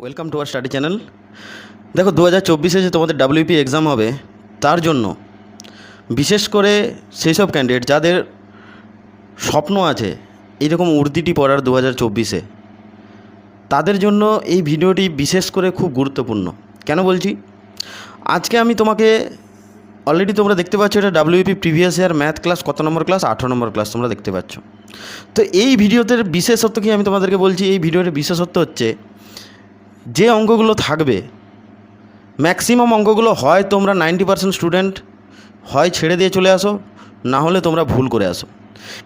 Welcome to our study channel দেখো দু হাজার চব্বিশে যে তোমাদের ডাব্লিউপি এক্সাম হবে, তার জন্য বিশেষ করে সেই সব ক্যান্ডিডেট যাদের স্বপ্ন আছে এইরকম উর্দিটি পড়ার দু হাজার চব্বিশে, তাদের জন্য এই ভিডিওটি বিশেষ করে খুব গুরুত্বপূর্ণ। কেন বলছি? আজকে আমি তোমাকে অলরেডি তোমরা দেখতে পাচ্ছ, এটা WP previous year math class কত নম্বর ক্লাস আঠারো নম্বর ক্লাস তোমরা দেখতে পাচ্ছ। তো এই ভিডিওতে বিশেষত্ব কি আমি তোমাদেরকে বলছি? এই ভিডিওর বিশেষত্ব হচ্ছে যে অঙ্কগুলো থাকবে ম্যাক্সিমাম অঙ্কগুলো হয় তোমরা নাইনটি পার্সেন্ট স্টুডেন্ট হয় ছেড়ে দিয়ে চলে আসো, না হলে তোমরা ভুল করে আসো।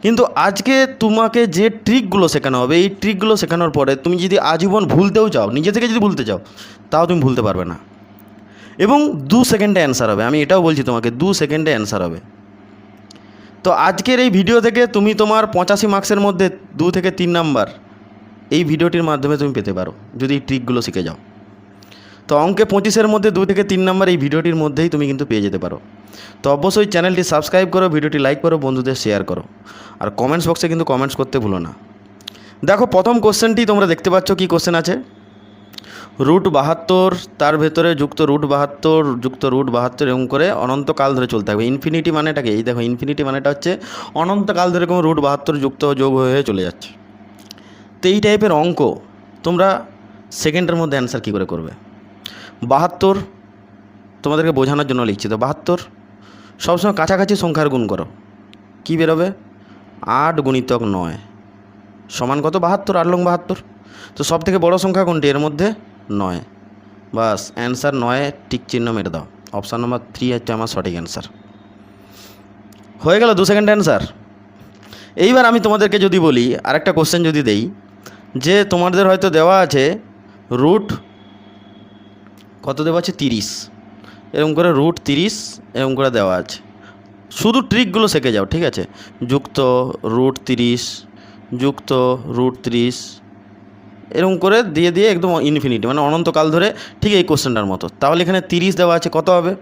কিন্তু আজকে তোমাকে যে ট্রিকগুলো শেখানো হবে, এই ট্রিকগুলো শেখানোর পরে তুমি যদি আজীবন ভুলতেও চাও, নিজে থেকে যদি ভুলতে চাও, তাও তুমি ভুলতে পারবে না। এবং দু সেকেন্ডে অ্যান্সার হবে, আমি এটাও বলছি তোমাকে, দু সেকেন্ডে অ্যান্সার হবে। তো আজকের এই ভিডিও থেকে তুমি তোমার পঁচাশি মার্কসের মধ্যে দু থেকে তিন নাম্বার এই ভিডিওটির মাধ্যমে তুমি পেতে পারো, যদি এই ট্রিকগুলো শিখে যাও। তো অঙ্কে পঁচিশের মধ্যে দু থেকে তিন নম্বর এই ভিডিওটির মধ্যেই তুমি কিন্তু পেয়ে যেতে পারো। তো অবশ্যই চ্যানেলটি সাবস্ক্রাইব করো, ভিডিওটি লাইক করো, বন্ধুদের শেয়ার করো। আর কমেন্টস বক্সে কিন্তু কমেন্টস করতে ভুলো না। দেখো, প্রথম কোশ্চেনটি তোমরা দেখতে পাচ্ছ কি কোশ্চেন আছে? রুট বাহাত্তর, তার ভেতরে যুক্ত রুট বাহাত্তর, যুক্ত রুট বাহাত্তর এরকম করে অনন্তকাল ধরে চলতে থাকবে। ইনফিনিটি মানেটাকে এই দেখো ইনফিনিটি মানেটা হচ্ছে অনন্তকাল ধরে কোনো রুট বাহাত্তর যুক্ত যোগ হয়ে চলে যাচ্ছে। তো এই টাইপের অঙ্ক তোমরা সেকেন্ডের মধ্যে অ্যান্সার কী করে করবে? বাহাত্তর তোমাদেরকে বোঝানোর জন্য লিখছি তো, বাহাত্তর সবসময় কাছাকাছি সংখ্যার গুণ করো। কী বেরোবে? আট গুণিতক নয়। সমান কত? বাহাত্তর, আট লং বাহাত্তর। তো সব থেকে বড়ো সংখ্যা কোনটি? এর মধ্যে নয়। বাস অ্যান্সার নয় টিক চিহ্ন মেরে দাও। অপশান নম্বর থ্রি হচ্ছে আমার সঠিক অ্যান্সার হয়ে গেল দু সেকেন্ড অ্যান্সার এইবার আমি তোমাদেরকে যদি বলি, আরেকটা কোশ্চেন যদি দেই যে তোমাদের হয়তো দেওয়া আছে রুট, কত দেওয়া আছে? তিরিশ। এরকম করে রুট তিরিশ, এরকম করে দেওয়া আছে। শুধু ট্রিকগুলো শিখে যাও, ঠিক আছে? যুক্ত, রুট তিরিশ, যুক্ত, রুট তিরিশ, এরকম করে দিয়ে দিয়ে একদম ইনফিনিটি মানে অনন্তকাল ধরে ঠিক এই কোশ্চেনটার মতো। তাহলে এখানে তিরিশ দেওয়া আছে, কত হবে?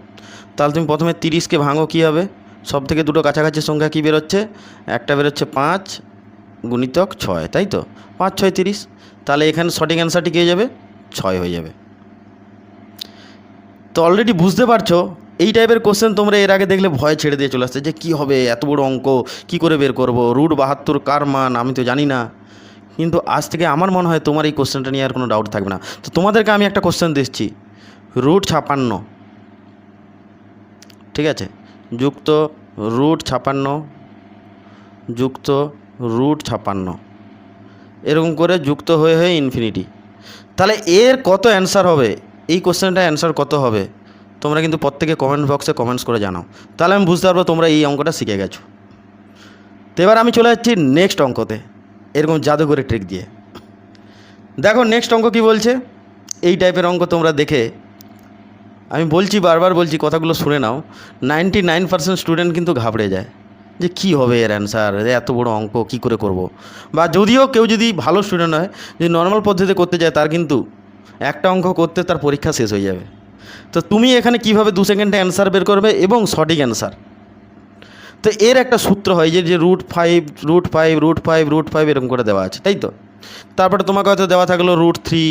তাহলে তুমি প্রথমে তিরিশকে ভাঙো, কী হবে? সব থেকে দুটো কাছাকাছি সংখ্যা কী বেরোচ্ছে? একটা বেরোচ্ছে পাঁচ গুণিতক ছয়, তাই তো? পাঁচ, ছয়, তিরিশ। তাহলে এখানে সঠিক অ্যান্সারটি কী যাবে? ছয় হয়ে যাবে। তো অলরেডি বুঝতে পারছ, এই টাইপের কোশ্চেন তোমরা এর আগে দেখলে ভয় ছেড়ে দিয়ে চলে আসছে যে কী হবে, এত বড় অঙ্ক, কি করে বের করব? রুট বাহাত্তর কার মান? আমি তো জানি না। কিন্তু আজ থেকে আমার মনে হয় তোমার এই কোশ্চেনটা নিয়ে আর কোনো ডাউট থাকবে না। তো তোমাদেরকে আমি একটা কোশ্চেন দিচ্ছি। রুট ছাপান্ন। ঠিক আছে? যুক্ত রুট ছাপান্ন, যুক্ত রুট ছাপান্ন। এরকম করে যুক্ত হয়ে হয়ে ইনফিনিটি তাহলে এর কত অ্যান্সার হবে? এই কোশ্চেনটা অ্যান্সার কত হবে? তোমরা কিন্তু প্রত্যেকে কমেন্ট বক্সে কমেন্টস করে জানাও। তাহলে আমি বুঝতে পারব তোমরা এই অঙ্কটা শিখে গেছো। তো এবার আমি চলে যাচ্ছি নেক্সট অঙ্কতে। এরকম জাদুঘরে ট্রিক দিয়ে। দেখো নেক্সট অঙ্ক কি বলছে? এই টাইপের অঙ্ক তোমরা দেখে আমি বলছি বারবার বলছি কথাগুলো শুনে নাও। নাইনটি নাইন পার্সেন্ট স্টুডেন্ট কিন্তু ঘাবড়ে যায়। যে কী হবে এর অ্যান্সার এত বড় অঙ্ক, কী করে করব। বা যদিও কেউ যদি ভালো স্টুডেন্ট হয়, যদি নর্মাল পদ্ধতিতে করতে যায়, তার কিন্তু একটা অঙ্ক করতে তার পরীক্ষা শেষ হয়ে যাবে। তো তুমি এখানে কীভাবে দু সেকেন্ডে অ্যান্সার বের করবে এবং সঠিক অ্যান্সার তো এর একটা সূত্র হয়, যে যে root five root five root five root five এরকম করে দেওয়া আছে, তাই তো? তারপরে তোমাকে হয়তো দেওয়া থাকল রুট থ্রি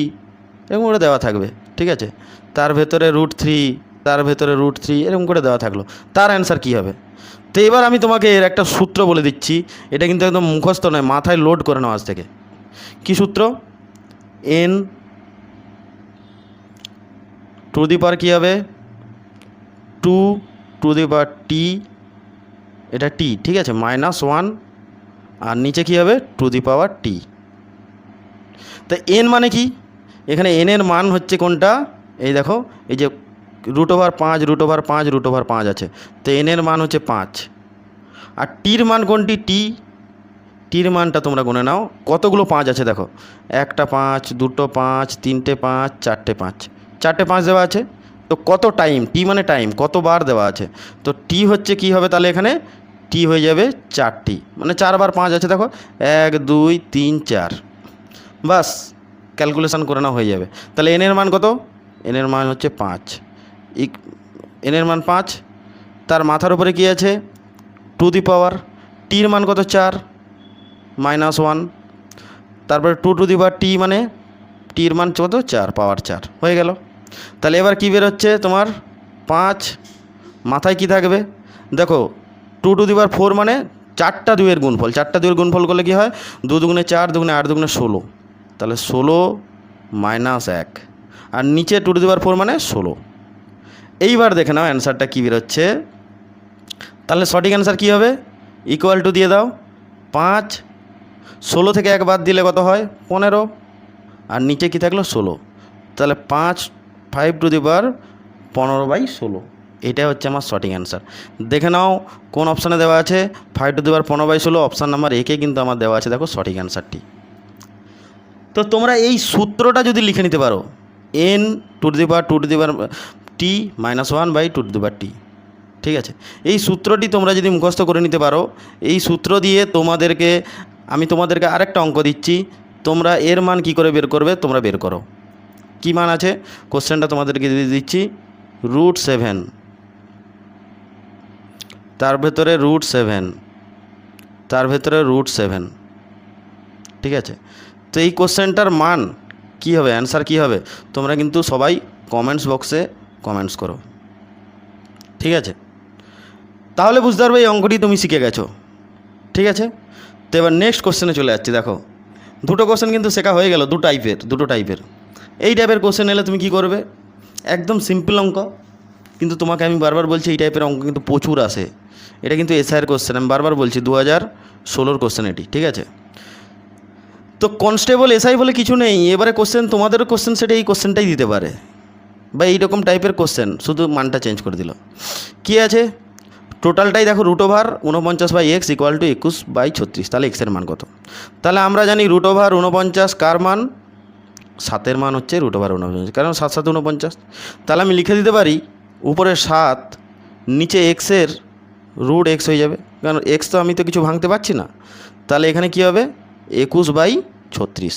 এরকম করে দেওয়া থাকবে, ঠিক আছে? তার ভেতরে রুট থ্রি তার ভেতরে রুট থ্রি এরকম করে দেওয়া থাকল। তার অ্যান্সার কী হবে? তো এবার আমি তোমাকে এর একটা সূত্র বলে দিচ্ছি। এটা কিন্তু একদম মুখস্থ নয়, মাথায় লোড করে নাও আজ থেকে। কী সূত্র? এন টু দি পাওয়ার কী হবে? টু টু দি পাওয়ার টি এটা টি ঠিক আছে মাইনাস ওয়ান আর নিচে কী হবে? টু দি পাওয়ার টি তো এন মানে কি? এখানে এনের মান হচ্ছে কোনটা? এই দেখো, এই যে রুট ওভার পাঁচ রুট ওভার পাঁচ রুট ওভার পাঁচ আছে। তো এনের মান হচ্ছে পাঁচ। আর টির মান কোনটি? টি টির মানটা তোমরা গুনে নাও। কতগুলো পাঁচ আছে দেখো? একটা পাঁচ, দুটো পাঁচ, তিনটে পাঁচ, চারটে পাঁচ। চারটে পাঁচ দেওয়া আছে। তো কত টাইম টি মানে টাইম কতবার দেওয়া আছে? তো টি হচ্ছে কি হবে তাহলে এখানে? টি হয়ে যাবে চারটি। মানে চারবার পাঁচ আছে দেখো? এক, দুই, তিন, চার। বাস ক্যালকুলেশান করে না হয়ে যাবে। তাহলে এনের মান কত? এনের মান হচ্ছে পাঁচ। ইক এনের মান পাঁচ। তার মাথার উপরে কি আছে? To the power. টির মান কত? চার। Minus one. তারপরে two to the power t মানে টির মান কত? চার, পাওয়ার চার। হয়ে গেল। তাহলে এবার কী বেরোচ্ছে? তোমার পাঁচ। মাথায় কি থাকবে? দেখো, টু টু দিবার ফোর মানে চারটা দুয়ের গুণফল। চারটা দুয়ের গুণফল করলে কী হয়? দু দুগুণে চার, দুগুণে আট, দুগুণে ষোলো। তাহলে ষোলো মাইনাস এক। আর নিচে টু টু দিবার ফোর মানে ষোলো। এইবার দেখে নাও অ্যান্সারটা কী বেরোচ্ছে। তাহলে সঠিক অ্যান্সার কী হবে? ইকুয়াল টু দিয়ে দাও। পাঁচ, ষোলো থেকে এক বাদ দিলে কত হয়? পনেরো। আর নিচে কী থাকল? ষোলো। তাহলে পাঁচ ফাইভ টু দি পাওয়ার পনেরো বাই ষোলো। এটাই হচ্ছে আমার সঠিক অ্যান্সার। দেখে নাও কোন অপশানে দেওয়া আছে? ফাইভ টু দি পাওয়ার পনেরো বাই ষোলো। অপশান নাম্বার একে কিন্তু আমার দেওয়া আছে। দেখো সঠিক অ্যান্সারটি। তো তোমরা এই সূত্রটা যদি লিখে নিতে পারো N to the power two to the power T minus one by two two T ঠিক আছে? এই সূত্রটি তোমরা যদি মুখস্থ করে নিতে পারো, এই সূত্র দিয়ে তোমাদেরকে, আমি তোমাদেরকে আরেকটা অঙ্ক দিচ্ছি। তোমরা এর মান কি করে বের করবে, তোমরা বের করো। কী মান আছে? কোশ্চেনটা তোমাদেরকে দিচ্ছি। রুট সেভেন তার ভেতরে রুট সেভেন তার ভেতরে রুট সেভেন ঠিক আছে? তো এই কোশ্চেনটার মান কি হবে? অ্যান্সার কি হবে? তোমরা কিন্তু সবাই কমেন্টস বক্সে কমেন্টস করো। ঠিক আছে? তাহলে বুঝতে পারবে এই অঙ্কটি তুমি শিখে গেছো। ঠিক আছে? তো এবার নেক্সট কোশ্চেনে চলে যাচ্ছি, দেখো। দুটো কোশ্চেন কিন্তু শেখা হয়ে গেল, দু টাইপের দুটো টাইপের এই টাইপের কোশ্চেন এলে তুমি কি করবে? একদম সিম্পল অঙ্ক, কিন্তু তোমাকে আমি বারবার বলছি, এই টাইপের অঙ্ক কিন্তু প্রচুর আসে। এটা কিন্তু এসআইয়ের কোশ্চেন আমি বারবার বলছি দু হাজার ষোলোর কোশ্চেন এটি, ঠিক আছে? তো কনস্টেবল এসআই বলে কিছু নেই, এবারে কোশ্চেন তোমাদেরও কোশ্চেন সেটা এই কোশ্চেনটাই দিতে পারে। বা এইরকম টাইপের কোশ্চেন শুধু মানটা চেঞ্জ করে দিল। কি আছে? টোটালটাই দেখো রুট ওভার উনপঞ্চাশ বাই এক্স ইকুয়াল টু একুশ বাই ছত্রিশ, তাহলে এক্সের মান কত? তাহলে আমরা জানি রুট ওভার উনপঞ্চাশ কার মান? সাতের মান হচ্ছে রুট ওভার উনপঞ্চাশ কারণ সাত সাত উনপঞ্চাশ তাহলে আমি লিখে দিতে পারি উপরে সাত, নিচে এক্সের রুট এক্স হয়ে যাবে, কারণ এক্স তো আমি তো কিছু ভাঙতে পারছি না। তাহলে এখানে কী হবে? একুশ বাই ছত্রিশ।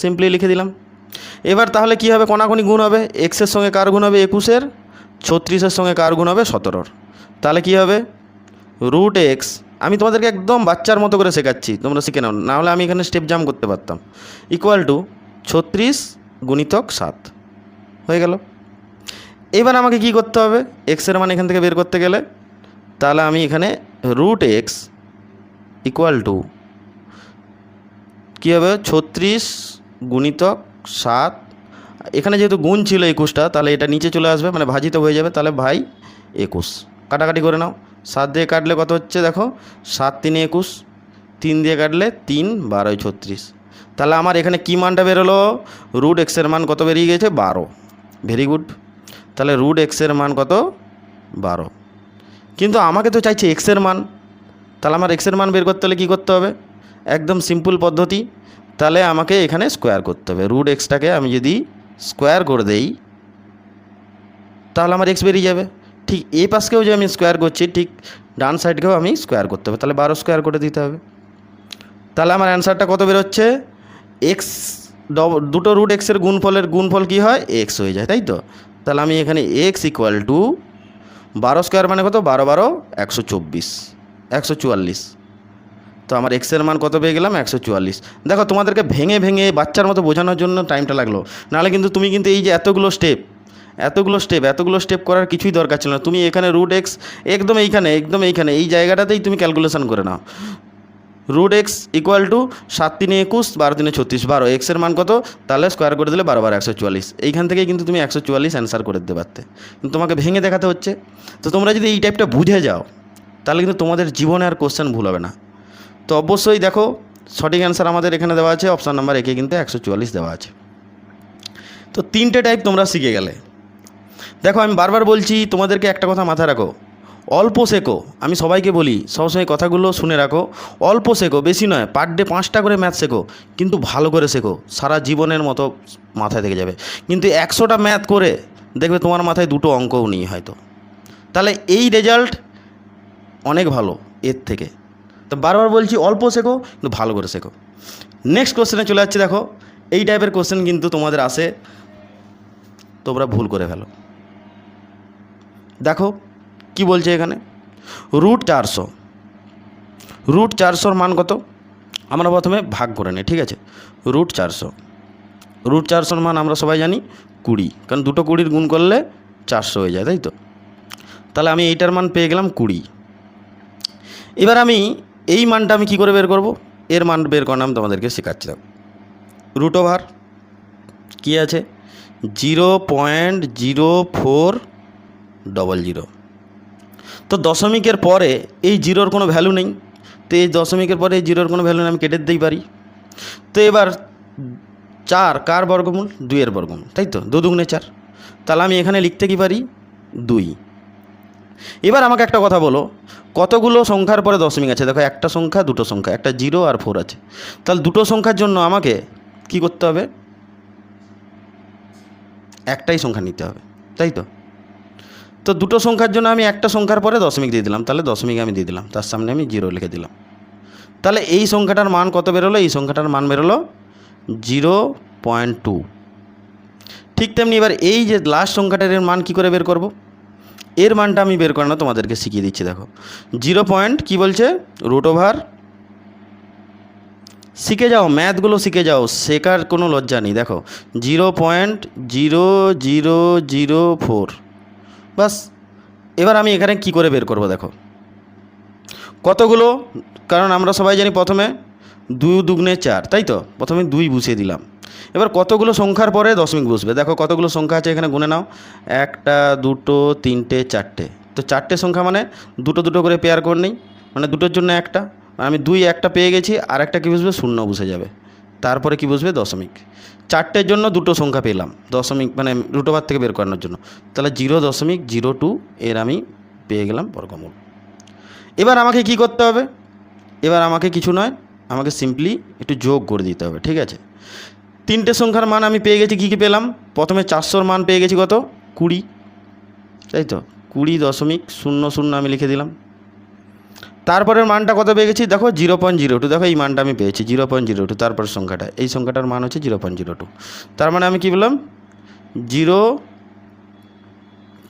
সিম্পলি লিখে দিলাম। এবার তাহলে কী হবে? কোনাকুনি গুণ হবে। এক্সের সঙ্গে কার গুণ হবে? একুশের। ছত্রিশের সঙ্গে কার গুণ হবে? সতেরোর। তাহলে কী হবে? Root x. আমি তোমাদেরকে একদম বাচ্চার মতো করে শেখাচ্ছি। তোমরা শিখে নাও। নাহলে আমি এখানে স্টেপ জাম করতে পারতাম। ইকুয়াল টু ছত্রিশ গুণিতক সাত। হয়ে গেল। এবার আমাকে কি করতে হবে? এক্সের মান এখান থেকে বের করতে গেলে, তাহলে আমি এখানে রুট এক্স ইকুয়াল টু কী হবে? ছত্রিশ গুণিতক সাত। এখানে যেহেতু গুণ ছিল একুশটা, তাহলে এটা নিচে চলে আসবে মানে ভাজিত হয়ে যাবে, তাহলে ভাই একুশ। কাটাকাটি করে নাও। সাত দিয়ে কাটলে কত হচ্ছে দেখো? সাত তিনে একুশ, তিন দিয়ে কাটলে তিন বারোই ছত্রিশ। তাহলে আমার এখানে কী মানটা বেরোলো? রুট এক্সের মান কত বেরিয়ে গেছে বারো। ভেরি গুড তাহলে রুট এক্সের মান কত? বারো। কিন্তু আমাকে তো চাইছে এক্সের মান। তাহলে আমার এক্সের মান বের করতে হলে কী করতে হবে? একদম সিম্পল পদ্ধতি। তাহলে আমাকে এখানে স্কোয়ার করতে হবে। রুট এক্সটাকে আমি যদি স্কোয়ার করে দেই, তাহলে আমার এক্স বেরিয়ে যাবে। ঠিক এই পাশকেও যে আমি স্কোয়ার করছি, ঠিক ডান সাইডকেও আমি স্কোয়ার করতে হবে। তাহলে বারো স্কোয়ার করে দিতে হবে। তাহলে আমার অ্যান্সারটা কত বেরোচ্ছে? এক্স দুটো রুট এক্সের গুণফলের, গুণফল কী হয়? এক্স হয়ে যায়, তাই তো? তাহলে আমি এখানে এক্স ইকুয়াল টু বারো স্কোয়ার মানে কত? বারো বারো, একশো চব্বিশ, একশো চুয়াল্লিশ। তো আমার এক্সের মান কত পেয়ে গেলাম? একশো চুয়াল্লিশ। দেখো, তোমাদেরকে ভেঙে ভেঙে বাচ্চার মতো বোঝানোর জন্য টাইমটা লাগল। নাহলে কিন্তু তুমি কিন্তু এই যে এতগুলো স্টেপ এতগুলো স্টেপ এতগুলো স্টেপ করার কিছুই দরকার ছিল না। তুমি এখানে রুট এক্স একদম এইখানে একদম এইখানে, এই জায়গাটাতেই তুমি ক্যালকুলেশন করে নাও। রুট এক্স ইকুয়াল টু সাত তিনে একুশ, বারো তিনে ছত্রিশ। বারো এক্সের মান কত? তাহলে স্কোয়ার করে দিলে বারো বারো একশো চুয়াল্লিশ। এইখান থেকেই কিন্তু তুমি একশো চুয়াল্লিশ অ্যান্সার করে দিতে পারতে। কিন্তু তোমাকে ভেঙে দেখাতে হচ্ছে। তো তোমরা যদি এই টাইপটা বুঝে যাও, তাহলে কিন্তু তোমাদের জীবনে আর কোশ্চেন ভুল হবে না। তো অবশ্যই দেখো সঠিক অ্যান্সার আমাদের এখানে দেওয়া আছে অপশান নাম্বার একে কিন্তু একশো চুয়াল্লিশ দেওয়া আছে। তো তিনটে টাইপ তোমরা শিখে গেলে। দেখো আমি বারবার বলছি, তোমাদেরকে একটা কথা মাথায় রাখো। অল্প শেখো, আমি সবাইকে বলি সবসময় কথাগুলো শুনে রাখো। অল্প শেখো, বেশি নয় পার ডে পাঁচটা করে ম্যাথ শেখো, কিন্তু ভালো করে শেখো, সারা জীবনের মতো মাথায় থেকে যাবে। কিন্তু একশোটা ম্যাথ করে দেখবে তোমার মাথায় দুটো অঙ্কও নেই হয়তো। তাহলে এই রেজাল্ট অনেক ভালো, এর থেকে। তো বারবার বলছি অল্প শেখো, কিন্তু ভালো করে শেখো। নেক্সট কোশ্চেনে চলে যাচ্ছে, দেখো। এই টাইপের কোশ্চেন কিন্তু তোমাদের আসে, তোমরা ভুল করে ফেলো। দেখো, কি বলছে এখানে? রুট চারশো। রুট চারশোর মান কত? আমরা প্রথমে ভাগ করে নিই, ঠিক আছে? রুট চারশো। রুট চারশোর মান আমরা সবাই জানি কুড়ি, কারণ দুটো কুড়ির গুণ করলে চারশো হয়ে যায়, তাই তো? তাহলে আমি এইটার মান পেয়ে গেলাম কুড়ি। এবার আমি এই মানটা আমি কী করে বের করব? এর মান বের করানো আমি তোমাদেরকে শেখাচ্ছিলাম। রুট ওভার কী আছে? Zero point zero four double zero তো দশমিকের পরে এই জিরোর কোনো ভ্যালু নেই। তো এই দশমিকের পরে এই জিরোর কোনো ভ্যালু নেই, আমি কেটে দিতেই পারি। তো এবার চার কার বর্গমূল? দুইয়ের বর্গমূল, তাই তো? দু চার। তাহলে আমি এখানে লিখতে কি পারি? দুই। এবার আমাকে একটা কথা বলো, কতগুলো সংখ্যার পরে দশমিক আছে? দেখো, একটা সংখ্যা, দুটো সংখ্যা, একটা জিরো আর ফোর আছে। তাহলে দুটো সংখ্যার জন্য আমাকে কি করতে হবে? একটাই সংখ্যা নিতে হবে, তাই তো? তো দুটো সংখ্যার জন্য আমি একটা সংখ্যার পরে দশমিক দিয়ে দিলাম, তাহলে দশমিক আমি দিয়ে দিলাম, তার সামনে আমি জিরো লিখে দিলাম। তাহলে এই সংখ্যাটার মান কত বেরোলো? এই সংখ্যাটার মান বেরোলো জিরো পয়েন্ট টু। ঠিক তেমনি এবার এই যে লাস্ট সংখ্যাটার মান কী করে বের করব? এর মানটা আমি বের করানো তোমাদেরকে শিখিয়ে দিচ্ছি, দেখো। জিরো পয়েন্ট কী বলছে? রুট ওভার শিখে যাও, ম্যাথগুলো শিখে যাও, শেখার কোনো লজ্জা নেই, দেখো। Zero point zero zero zero four. বাস, এবার আমি এখানে কি করে বের করব, দেখো। কতগুলো? কারণ আমরা সবাই জানি প্রথমে দুই দুগুণে চার, তাই তো? প্রথমে দুই বুঝিয়ে দিলাম। এবার কতগুলো সংখ্যার পরে দশমিক বসবে? দেখো কতগুলো সংখ্যা আছে এখানে গুনে নাও। একটা, দুটো, তিনটে, চারটে। তো চারটে সংখ্যা মানে দুটো দুটো করে পেয়ার করে নেই। মানে দুটোর জন্য একটা। আমি দুই, একটা পেয়ে গেছি, আর একটা কী বসবে? শূন্য বসে যাবে। তারপরে কি বসবে? দশমিক। চারটের জন্য দুটো সংখ্যা পেলাম। দশমিক মানে রুটোবার থেকে বের করানোর জন্য। তাহলে জিরো দশমিক, জিরো টু এর আমি পেয়ে গেলাম বর্গমূল। এবার আমাকে কি করতে হবে? এবার আমাকে কিছু নয়, আমাকে সিম্পলি একটু যোগ করে দিতে হবে, ঠিক আছে? তিনটে সংখ্যার মান আমি পেয়ে গেছি, কী কী পেলাম? প্রথমে চারশোর মান পেয়ে গেছি কত? কুড়ি। তাই তো? কুড়ি দশমিক শূন্য শূন্য আমি লিখে দিলাম। তারপরের মানটা কত পেয়ে গেছি? দেখো জিরো পয়েন্ট জিরো টু। দেখো এই মানটা আমি পেয়েছি, জিরো পয়েন্ট জিরো টু। তারপর সংখ্যাটা, এই সংখ্যাটার মান হচ্ছে জিরো পয়েন্ট জিরো টু। তার মানে আমি কী বললাম? Zero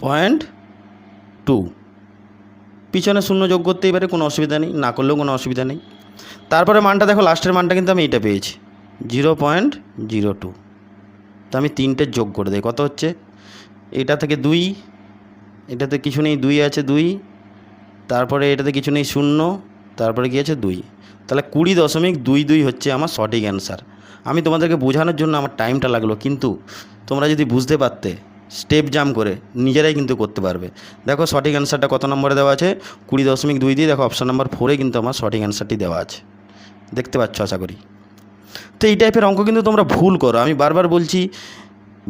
point two. পিছনে শূন্য যোগ করতেই পারে, কোনো অসুবিধা নেই, না করলেও কোনো অসুবিধা নেই। তারপরে মানটা দেখো, লাস্টের মানটা কিন্তু আমি এটা পেয়েছি। Zero point zero two. তো আমি তিনটে যোগ করে দিই, কত হচ্ছে? এটা থেকে দুই, এটাতে কিছু নেই, দুই আছে দুই, তারপরে এটাতে কিছু নেই শূন্য, তারপরে কি আছে দুই। তাহলে কুড়ি দশমিক দুই দুই হচ্ছে আমার সঠিক অ্যান্সার আমি তোমাদেরকে বোঝানোর জন্য আমার টাইমটা লাগল, কিন্তু তোমরা যদি বুঝতে পারতে স্টেপ জাম করে, নিজেরাই কিন্তু করতে পারবে। দেখো সঠিক অ্যান্সারটা কত নম্বরে দেওয়া আছে? কুড়ি দশমিক দুই দিয়ে দেখো অপশান নাম্বার ফোরে কিন্তু আমার সঠিক অ্যান্সারটি দেওয়া আছে। দেখতে পাচ্ছ আশা করি? তো এই টাইপের অঙ্ক কিন্তু তোমরা ভুল করো। আমি বারবার বলছি,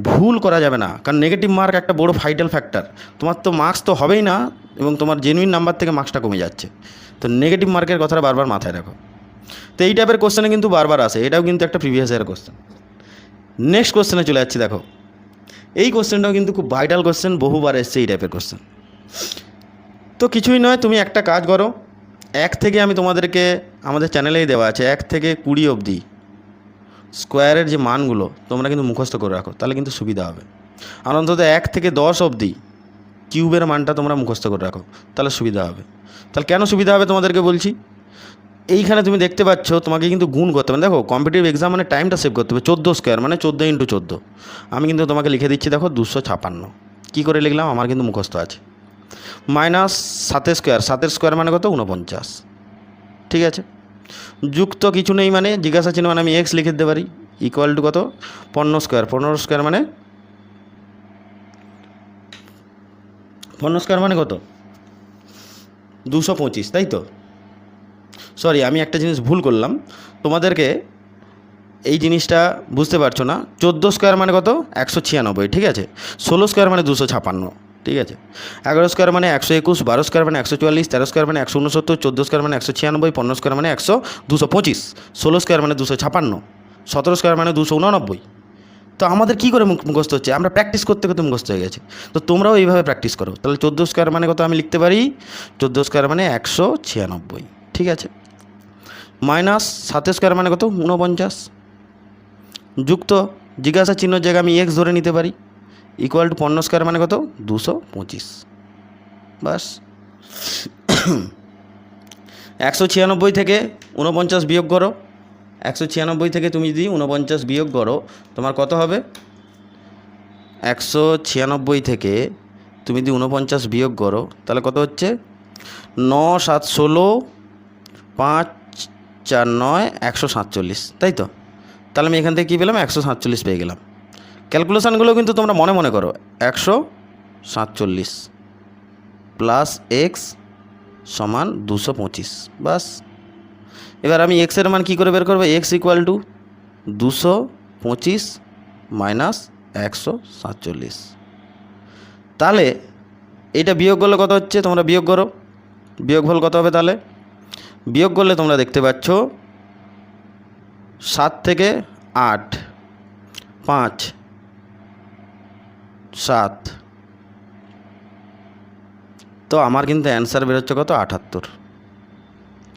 ভুল করা যাবে না। কারণ নেগেটিভ মার্ক একটা বড় ফাইটাল ফ্যাক্টর তোমার তো মার্কস তো হবেই না এবং তোমার জেনুইন নাম্বার থেকে মার্কসটা কমে যাচ্ছে। তো নেগেটিভ মার্কের কথাটা বারবার মাথায় রাখো। তো এই টাইপের কোশ্চেনে কিন্তু বারবার আসে। এটাও কিন্তু একটা প্রিভিয়াস ইয়ার কোশ্চেন নেক্সট কোশ্চেনে চলে যাচ্ছি, দেখো। এই কোশ্চেনটাও কিন্তু খুব ভাইটাল কোশ্চেন বহুবার এসছে এই টাইপের কোশ্চেন তো কিছুই নয়, তুমি একটা কাজ করো। এক থেকে আমি তোমাদেরকে, আমাদের চ্যানেলেই দেওয়া আছে, এক থেকে কুড়ি অবধি স্কোয়ারের যে মানগুলো তোমরা কিন্তু মুখস্থ করে রাখো, তাহলে কিন্তু সুবিধা হবে। আর অন্তত এক থেকে দশ অবধি কিউবের মানটা তোমরা মুখস্থ করে রাখো, তাহলে সুবিধা হবে। তাহলে কেন সুবিধা হবে তোমাদেরকে বলছি? এইখানে তুমি দেখতে পাচ্ছ, তোমাকে কিন্তু গুণ করতে হবে। দেখো কম্পিটিটিভ এক্সাম মানে টাইমটা সেভ করতে হবে। চোদ্দ স্কোয়ার মানে চোদ্দ ইন্টু চোদ্দ। আমি কিন্তু তোমাকে লিখে দিচ্ছি, দেখো, দুশো ছাপান্ন। কী করে লিখলাম? আমার কিন্তু মুখস্থ আছে। মাইনাস সাতের স্কোয়ার সাতের স্কোয়ার মানে কত? উনপঞ্চাশ ঠিক আছে? যুক্ত কিছু নেই মানে জিজ্ঞাসা চিহ্ন মানে আমি এক্স লিখে দিতে পারি ইকুয়াল টু কত? পনেরো স্কোয়ার পনেরো স্কোয়ার মানে? পনেরো স্কোয়ার মানে কত? দুশো পঁচিশ, তাই তো? সরি আমি একটা জিনিস ভুল করলাম। তোমাদেরকে এই জিনিসটা বুঝতে পারছ না। চোদ্দ স্কোয়ার মানে কত? একশো ছিয়ানব্বই, ঠিক আছে? ষোলো স্কোয়ার মানে দুশো ছাপান্ন। ঠিক আছে এগারো স্কোয়ার মানে একশো একুশ বারো স্কোয়ার মানে একশো চুয়াল্লিশ তেরো স্কোয়ার মানে একশো উনসত্তর চোদ্দ স্কোয়ার মানে একশো ছিয়ানব্বই পনেরো স্কোয়ার মানে একশো দুশো পঁচিশ ষোলো স্কোয়ার মানে দুশো ছাপান্ন সতেরো স্কোয়ার মানে দুশো উননব্বই তো আমাদের কী করে মুখ- মুখস্থ হচ্ছে আমরা প্র্যাকটিস করতে করতে মুখস্থ হয়ে গেছে তো তোমরাও এইভাবে প্র্যাকটিস করো তাহলে চোদ্দ স্কোয়ার মানে কত আমি লিখতে পারি চোদ্দ স্কোয়ার মানে একশো ছিয়ানব্বই ঠিক আছে মাইনাস সাতে স্কোয়ার মানে কত ঊনপঞ্চাশ যুক্ত জিজ্ঞাসা চিহ্ন জায়গায় আমি এক্স ধরে নিতে পারি ইকুয়াল টু পনেরো স্কোয়ার মানে কত? দুশো পঁচিশ। বাস একশো ছিয়ানব্বই থেকে ঊনপঞ্চাশ বিয়োগ করো। একশো ছিয়ানব্বই থেকে তুমি যদি উনপঞ্চাশ বিয়োগ করো, তোমার কত হবে? একশো ছিয়ানব্বই থেকে তুমি যদি উনপঞ্চাশ বিয়োগ করো, তাহলে কত হচ্ছে? ন, সাত, ষোলো, পাঁচ, চার, নয়, একশো সাতচল্লিশ। তাই তো? তাহলে আমি এখান থেকে কী পেলাম? একশো সাতচল্লিশ পেয়ে গেলাম। ক্যালকুলেশানগুলো কিন্তু তোমরা মনে মনে করো। একশো সাতচল্লিশ প্লাস এক্স সমান দুশো পঁচিশ। বাস এবার আমি এক্সের মান কী করে বের করব? এক্স ইকুয়াল টু দুশো পঁচিশ মাইনাস একশো সাতচল্লিশ। তাহলে এটা বিয়োগ করলে কত হচ্ছে? তোমরা বিয়োগ করো। বিয়োগফল কত হবে তাহলে? বিয়োগ করলে তোমরা দেখতে পাচ্ছ সাত থেকে আট, পাঁচ সাত। তো আমার কিন্তু অ্যান্সার বেরোচ্ছে কত? আটাত্তর।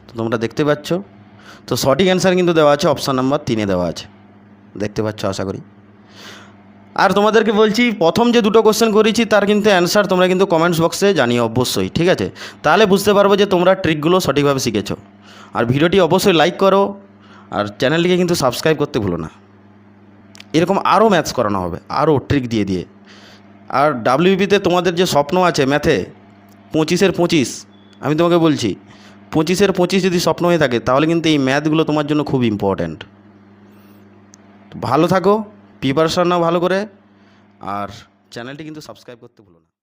তো তোমরা দেখতে পাচ্ছ? তো সঠিক অ্যান্সার কিন্তু দেওয়া আছে অপশান নাম্বার তিনে দেওয়া আছে। দেখতে পাচ্ছ, আশা করি। আর তোমাদেরকে বলছি, প্রথম যে দুটো কোশ্চেন করেছি, তার কিন্তু অ্যান্সার তোমরা কিন্তু কমেন্টস বক্সে জানিও, অবশ্যই, ঠিক আছে? তাহলে বুঝতে পারব যে তোমরা ট্রিকগুলো সঠিকভাবে শিখেছো। আর ভিডিওটি অবশ্যই লাইক করো, আর চ্যানেলটিকে কিন্তু সাবস্ক্রাইব করতে ভুলো না। এরকম আরও ম্যাথস করানো হবে আরও ট্রিক দিয়ে দিয়ে। আর ডাব্লিউপিতে তোমাদের যে স্বপ্ন আছে ম্যাথে পঁচিশের পঁচিশ, আমি তোমাকে বলছি, পঁচিশের পঁচিশ যদি স্বপ্ন হয়ে থাকে, তাহলে কিন্তু এই ম্যাথগুলো তোমার জন্য খুব ইম্পর্ট্যান্ট ভালো থাকো প্রিপারেশন নাও ভালো করে, আর চ্যানেলটি কিন্তু সাবস্ক্রাইব করতে ভুলো না।